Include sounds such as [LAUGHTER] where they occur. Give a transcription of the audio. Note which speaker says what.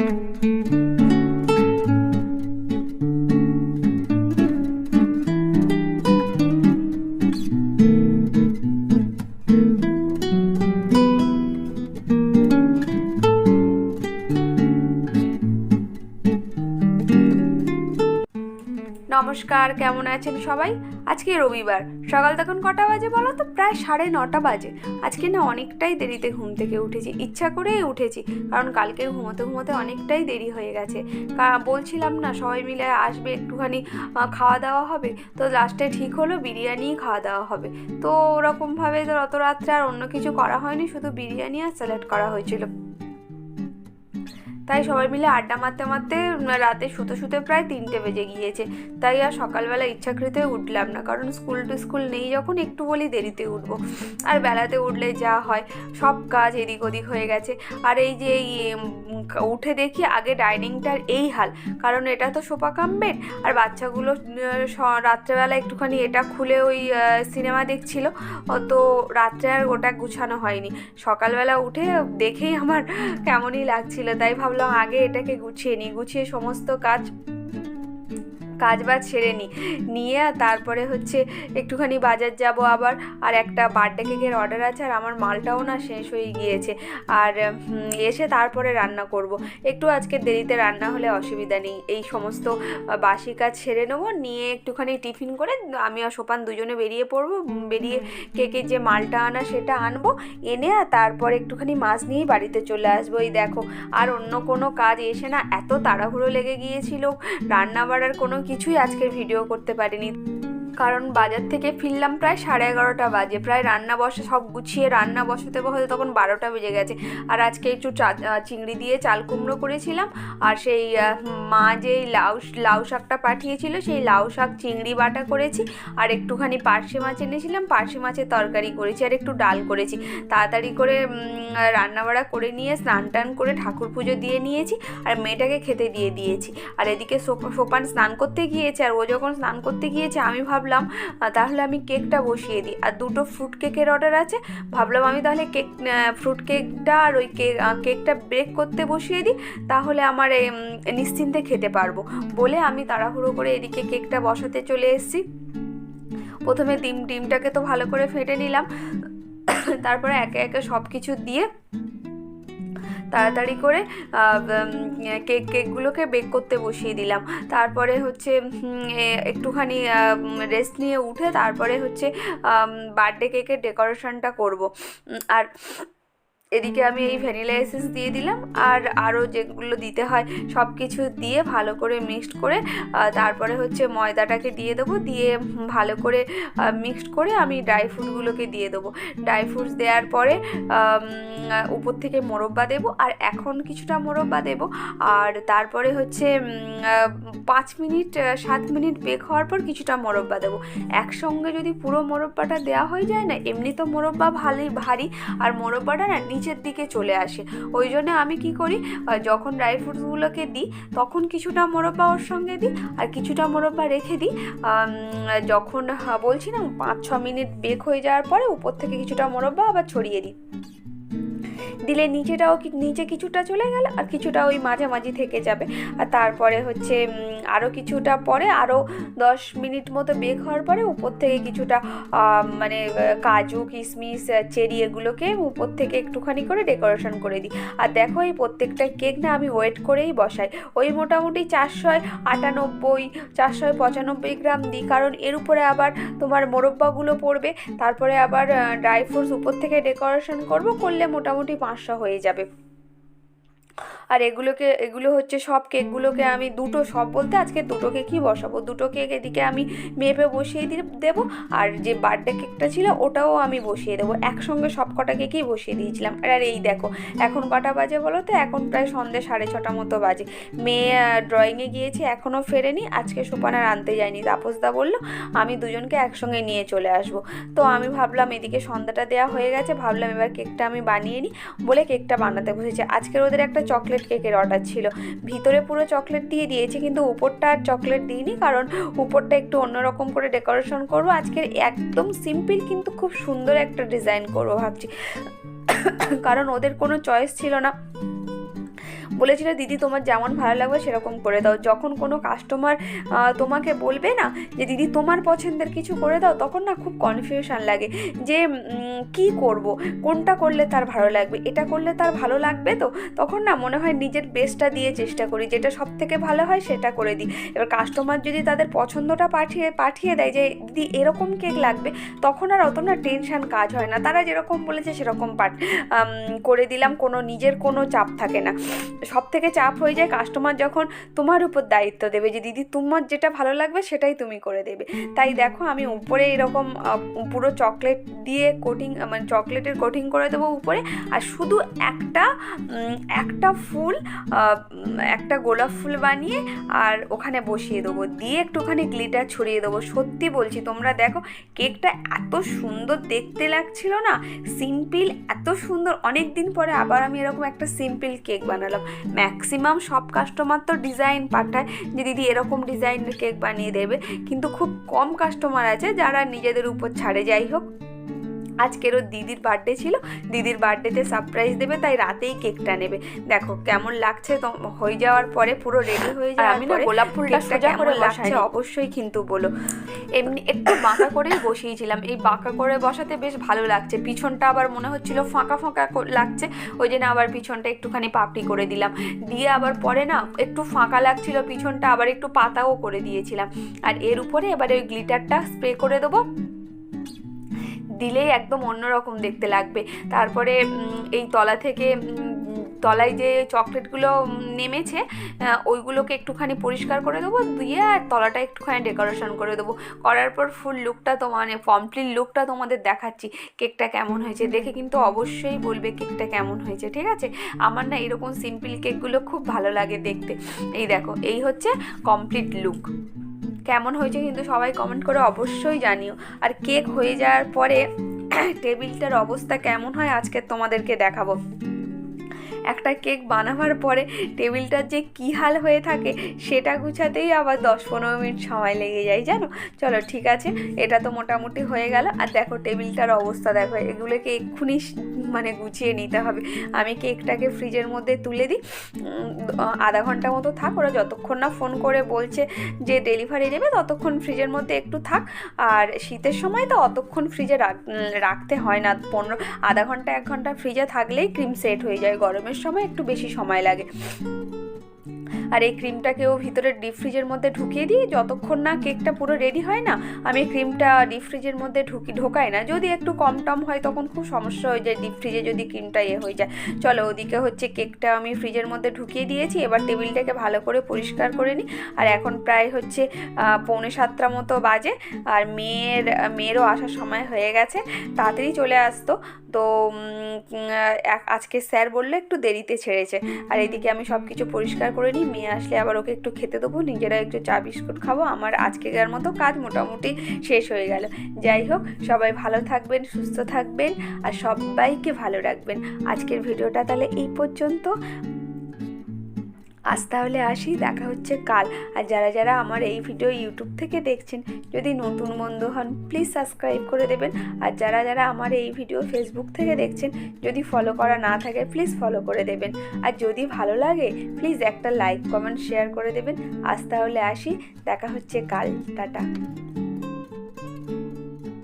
Speaker 1: Música নমস্কার, কেমন আছেন সবাই? আজকে রবিবার, সকাল তখন কটা বাজে বলো তো? প্রায় সাড়ে নটা বাজে। আজকে না অনেকটাই দেরিতে ঘুম থেকে উঠেছি, ইচ্ছা করেই উঠেছি, কারণ কালকে ঘুমোতে ঘুমোতে অনেকটাই দেরি হয়ে গেছে। বলছিলাম না, সবাই মিলে আসবে একটুখানি খাওয়া দাওয়া হবে, তো লাস্টে ঠিক হলো বিরিয়ানিই খাওয়া দাওয়া হবে। তো ওরকমভাবে তো অত রাত্রে আর অন্য কিছু করা হয়নি, শুধু বিরিয়ানি আর স্যালাড করা হয়েছিল। তাই সবাই মিলে আড্ডা মারতে মারতে রাতে শুতে শুতে প্রায় তিনটে বেজে গিয়েছে। তাই আর সকালবেলা ইচ্ছাকৃত উঠলাম না কারণ স্কুল টু স্কুল নেই যখন একটু বলি দেরিতে উঠবো। আর বেলাতে উঠলে যা হয় সব কাজ এদিক ওদিক হয়ে গেছে। আর এই যে এই উঠে দেখি আগে ডাইনিংটার এই হাল কারণ এটা তো সোফা কাম বেড আর বাচ্চাগুলো রাত্রেবেলা একটুখানি এটা খুলে ওই সিনেমা দেখছিল। তো রাত্রে আর ওটা গুছানো হয়নি। সকালবেলা উঠে দেখেই আমার কেমনই লাগছিল তাই ভাবলাম আগে এটাকে গুছিয়ে নিই গুছিয়ে সমস্ত কাজ কাজ বাজ সেরে নিই নিয়ে আর তারপরে হচ্ছে একটুখানি বাজার যাব আবার। আর একটা বার্থডে কেকের অর্ডার আছে আর আমার মালটাও না শেষ হয়ে গিয়েছে। আর এসে তারপরে রান্না করব। একটু আজকে দেরিতে রান্না হলে অসুবিধা নেই। এই সমস্ত বাসি কাজ সেরে নেব। নিয়ে একটুখানি টিফিন করে আমি আর সোপান দুজনে বেরিয়ে পড়ব। বেরিয়ে কেকের যে মালটা আনা সেটা আনব। এনে আর তারপর একটুখানি মাছ নিয়েই বাড়িতে চলে আসব। এই দেখো, আর অন্য কোনো কাজ এসে না এত তাড়াহুড়ো লেগে গিয়েছিল। রান্না বাড়ার কোনো কিছুই আজকের ভিডিও করতে পারিনি। কারণ বাজার থেকে ফিরলাম প্রায় সাড়ে এগারোটা বাজে। প্রায় রান্না বসে সব গুছিয়ে রান্না বসাতে বসাতে তখন বারোটা বেজে গেছে। আর আজকে একটু চিংড়ি দিয়ে চাল কুমড়ো করেছিলাম। আর সেই মা যেই লাউ লাউ শাকটা পাঠিয়েছিল, সেই লাউ শাক চিংড়ি বাটা করেছি। আর একটুখানি পার্শে মাছ এনেছিলাম, পার্শে মাছের তরকারি করেছি আর একটু ডাল করেছি। তাড়াতাড়ি করে রান্নাবাড়া করে নিয়ে স্নান টান করে ঠাকুর পুজো দিয়ে নিয়েছি আর মেয়েটাকে খেতে দিয়ে দিয়েছি। আর এদিকে সোপ- সোপান স্নান করতে গিয়েছে। আর ও যখন স্নান করতে গিয়েছে, আমি ভাবলাম আহ, তাহলে আমি কেকটা বসিয়ে দিই। আর দুটো ফ্রুট কেকের অর্ডার আছে। ভাবলাম আমি তাহলে কেক ফ্রুট কেকটা আর ওই কেক কেকটা ব্রেক করতে বসিয়ে দিই তাহলে আমার নিশ্চিন্তে খেতে পারব। বলে আমি তাড়াহুড়ো করে এদিকে কেকটা বসাতে চলে এসেছি। প্রথমে ডিম ডিমটাকে তো ভালো করে ফেটে নিলাম। তারপরে একে একে সব কিছু দিয়ে তাড়াতাড়ি করে কেক, কেকগুলোকে বেক করতে বসিয়ে দিলাম। তারপরে হচ্ছে একটুখানি রেস্ট নিয়ে উঠে তারপরে হচ্ছে বার্থডে কেকের ডেকোরেশনটা করব। আর এদিকে আমি এই ভ্যানিলা এসেন্স দিয়ে দিলাম আর আরও যেগুলো দিতে হয় সব কিছু দিয়ে ভালো করে মিক্সড করে তারপরে হচ্ছে ময়দাটাকে দিয়ে দেবো, দিয়ে ভালো করে মিক্সড করে আমি ড্রাই ফ্রুটগুলোকে দিয়ে দেবো। ড্রাই ফ্রুটস দেওয়ার পরে উপর থেকে মোরব্বা দেবো আর এখন কিছুটা মোরব্বা দেবো আর তারপরে হচ্ছে পাঁচ মিনিট সাত মিনিট বেক হওয়ার পর কিছুটা মোরব্বা দেবো। একসঙ্গে যদি পুরো মোরব্বাটা দেওয়া হয়ে যায় না, এমনি তো মোরব্বা ভালোই ভারী আর মোরব্বাটা না নিচের দিকে চলে আসে। ওই জন্য আমি কি করি যখন ড্রাই ফ্রুটসগুলোকে দিই তখন কিছুটা মোরব্বা ওর সঙ্গে দিই আর কিছুটা মোরব্বা রেখে দিই। যখন আহ, বলছি না পাঁচ ছ মিনিট বেক হয়ে যাওয়ার পরে উপর থেকে কিছুটা মোরব্বা আবার ছড়িয়ে দিই। দিলে নিচেটাও নিচে কিছুটা চলে গেল আর কিছুটা ওই মাঝামাঝি থেকে যাবে। আর তারপরে হচ্ছে আরও কিছুটা পরে আরও দশ মিনিট মতো বেক হওয়ার পরে উপর থেকে কিছুটা মানে কাজু, কিশমিশ চেরি এগুলোকে উপর থেকে একটুখানি করে ডেকোরেশন করে দিই। আর দেখো এই প্রত্যেকটা কেক না আমি ওয়েট করেই বসাই। ওই মোটামুটি চারশো আটানব্বই চারশো পঁচানব্বই গ্রাম দিই। কারণ এর উপরে আবার তোমার মোরব্বাগুলো পড়বে। তারপরে আবার ড্রাই ফ্রুটস উপর থেকে ডেকোরেশন করব। করলে মোটামুটি পাঁচশো হয়ে যাবে। আর এগুলোকে, এগুলো হচ্ছে সব কেকগুলোকে আমি দুটো সব বলতে আজকে দুটো কেকই বসাবো। দুটো কেক এদিকে আমি মেপে বসিয়ে দিয়ে দেবো আর যে বার্থডে কেকটা ছিল ওটাও আমি বসিয়ে দেবো। একসঙ্গে সব কটা কেকেই বসিয়ে দিয়েছিলাম। আর এই দেখো, এখন কটা বাজে বলো তো? এখন প্রায় সন্ধ্যে সাড়ে ছটা মতো বাজে। মেয়ে ড্রয়িংয়ে গিয়েছে এখনও ফেরেনি। আজকে সোপানার আনতে যায়নি। তাপসদা বলল, আমি দুজনকে একসঙ্গে নিয়ে চলে আসব। তো আমি ভাবলাম এদিকে সন্ধ্যাটা দেওয়া হয়ে গেছে। ভাবলাম এবার কেকটা আমি বানিয়ে নিই বলে কেকটা বানাতে বসেছি। আজকের ওদের একটা চকলেট কেকের অর্ডার ছিল। ভিতরে পুরো চকলেট দিয়ে দিয়েছি, কিন্তু উপরটা আর চকলেট দিইনি, কারণ উপরটা একটু অন্যরকম করে ডেকোরেশন করব। আজকের একদম সিম্পল কিন্তু খুব সুন্দর একটা ডিজাইন করব ভাবছি। কারণ ওদের কোনো চয়েস ছিল না।
Speaker 2: বলেছিল, দিদি, তোমার যেমন ভালো লাগবে সেরকম করে দাও। যখন কোনো কাস্টমার তোমাকে বলবে না যে, দিদি, তোমার পছন্দের কিছু করে দাও, তখন না খুব কনফিউশন লাগে যে কি করব? কোনটা করলে তার ভালো লাগবে? এটা করলে তার ভালো লাগবে তো? তখন না মনে হয় নিজের বেস্টটা দিয়ে চেষ্টা করি, যেটা সব থেকে ভালো হয় সেটা করে দিই। এবার কাস্টমার যদি তাদের পছন্দটা পাঠিয়ে পাঠিয়ে দেয় যে, দিদি, এরকম কেক লাগবে, তখন আর অত না টেনশান কাজ হয় না। তারা যেরকম বলেছে সেরকম পাঠ করে দিলাম, কোনো নিজের কোনো চাপ থাকে না। সব থেকে চাপ হয়ে যায় কাস্টমার যখন তোমার উপর দায়িত্ব দেবে যে দিদি তোমার যেটা ভালো লাগবে সেটাই তুমি করে দেবে। তাই দেখো আমি উপরে এরকম পুরো চকলেট দিয়ে কোটিং মানে চকলেটের কোটিং করে দেবো উপরে। আর শুধু একটা একটা ফুল একটা গোলাপ ফুল বানিয়ে আর ওখানে বসিয়ে দেবো। দিয়ে একটুখানি গ্লিটার ছড়িয়ে দেবো। সত্যি বলছি তোমরা দেখো কেকটা এত সুন্দর দেখতে লাগছিল না। সিম্পল এত সুন্দর। অনেক দিন পরে আবার আমি এরকম একটা সিম্পল কেক বানালাম। ম্যাক্সিমাম সব কাস্টমার তো ডিজাইন পাঠায় যে দিদি এরকম ডিজাইনের কেক বানিয়ে দেবে, কিন্তু খুব কম কাস্টমার আছে যারা নিজেদের উপর ছাড়ে। যাই হোক আজকেরও দিদির বার্থডে ছিল। দিদির বার্থডেতে সারপ্রাইজ দেবে তাই রাতেই কেকটা নেবে। দেখো কেমন লাগছে তো হয়ে যাওয়ার পরে পুরো রেডি হয়ে যায়
Speaker 1: আমি না গোলাপ ফুলটা সোজা করে
Speaker 2: লাগছে অবশ্যই কিন্তু বলো।
Speaker 1: এমনি একটু বাঁকা করেই বসিয়েছিলাম। এই বাঁকা করে বসাতে বেশ ভালো লাগছে। পিছনটা আবার মনে হচ্ছিল ফাঁকা ফাঁকা লাগছে। ওই জন্য আবার পিছনটা একটুখানি পাপড়ি করে দিলাম। দিয়ে আবার পরে না একটু ফাঁকা লাগছিল পিছনটা আবার একটু পাতাও করে দিয়েছিলাম। আর এর উপরে এবারে ওই গ্লিটারটা স্প্রে করে দেবো। দিলেই একদম অন্যরকম দেখতে লাগবে। তারপরে এই তলা থেকে তলায় যে চকলেটগুলো নেমেছে ওইগুলোকে একটুখানি পরিষ্কার করে দেবো, দিয়ে আর তলাটা একটুখানি ডেকোরেশন করে দেবো। করার পর ফুল লুকটা তো মানে কমপ্লিট লুকটা তোমাদের দেখাচ্ছি, কেকটা কেমন হয়েছে। দেখে কিন্তু অবশ্যই বলবে কেকটা কেমন হয়েছে, ঠিক আছে? আমার না এরকম সিম্পল কেকগুলো খুব ভালো লাগে দেখতে। এই দেখো, এই হচ্ছে কমপ্লিট লুক কেমন হয়েছে কিন্তু সবাই কমেন্ট করে অবশ্যই জানিও। আর কেক হয়ে যাওয়ার পরে [CLEARS THROAT] টেবিলটার অবস্থা কেমন হয় আজকে তোমাদেরকে দেখাবো। একটা কেক বানাবার পরে টেবিলটার যে কী হাল হয়ে থাকে সেটা গুছাতেই আবার দশ পনেরো মিনিট সময় লেগে যায়, জানো? চলো, ঠিক আছে? এটা তো মোটামুটি হয়ে গেল। আর দেখো, টেবিলটার অবস্থা দেখো, এগুলোকে এক্ষুনি মানে গুছিয়ে নিতে হবে। আমি কেকটাকে ফ্রিজের মধ্যে তুলে দিই। আধা ঘণ্টা মতো থাক, ওরা যতক্ষণ না ফোন করে বলছে যে ডেলিভারি নেবে ততক্ষণ ফ্রিজের মধ্যে একটু থাক। আর শীতের সময় তো অতক্ষণ ফ্রিজে রাখ- রাখতে হয় না। পনেরো আধা ঘণ্টা, এক ঘণ্টা ফ্রিজে থাকলেই ক্রিম সেট হয়ে যায় গরমের সময় একটু বেশি সময় লাগে। আর এই ক্রিমটাকেও ভিতরে ডিপ ফ্রিজের মধ্যে ঢুকিয়ে দিই, যতক্ষণ না কেকটা পুরো রেডি হয় না, আমি ক্রিমটা ডিপ ফ্রিজের মধ্যে ঢুকি ঢোকাই না। যদি একটু কম টম হয়, তখন খুব সমস্যা হয়ে যায় ডিপ ফ্রিজে যদি ক্রিমটা ইয়ে হয়ে যায়। চলো ওদিকে হচ্ছে কেকটা আমি ফ্রিজের মধ্যে ঢুকিয়ে দিয়েছি, এবার টেবিলটাকে ভালো করে পরিষ্কার করে নিই। আর এখন প্রায় হচ্ছে পৌনে সাতটা মতো বাজে, আর মেয়ের মেয়েরও আসার সময় হয়ে গেছে, তাড়াতাড়ি চলে আসতো। তো আজকে স্যার বললে একটু দেরিতে ছেড়েছে। আর এদিকে আমি সব কিছু পরিষ্কার করে নিই, মেয়ে আসলে আবার ওকে একটু খেতে দেবো, নিজেরা একটু চা, বিস্কুট খাব। আমার আজকেকার মতো কাজ মোটামুটি শেষ হয়ে গেল। যাই হোক, সবাই ভালো থাকবেন, সুস্থ থাকবেন, আর সবাইকে ভালো রাখবেন। আজকের ভিডিওটা তাহলে এই পর্যন্ত। আজ তাহলে আসি, দেখা হচ্ছে কাল। আর যারা যারা আমার এই ভিডিও ইউটিউব থেকে দেখছেন, যদি নতুন বন্ধু হন প্লিজ সাবস্ক্রাইব করে দেবেন। আর যারা যারা আমার এই ভিডিও ফেসবুক থেকে দেখছেন, যদি ফলো করা না থাকে প্লিজ ফলো করে দেবেন। আর যদি ভালো লাগে প্লিজ একটা লাইক কমেন্ট শেয়ার করে দেবেন। আজ তাহলে আসি, দেখা হচ্ছে কাল। টাটা।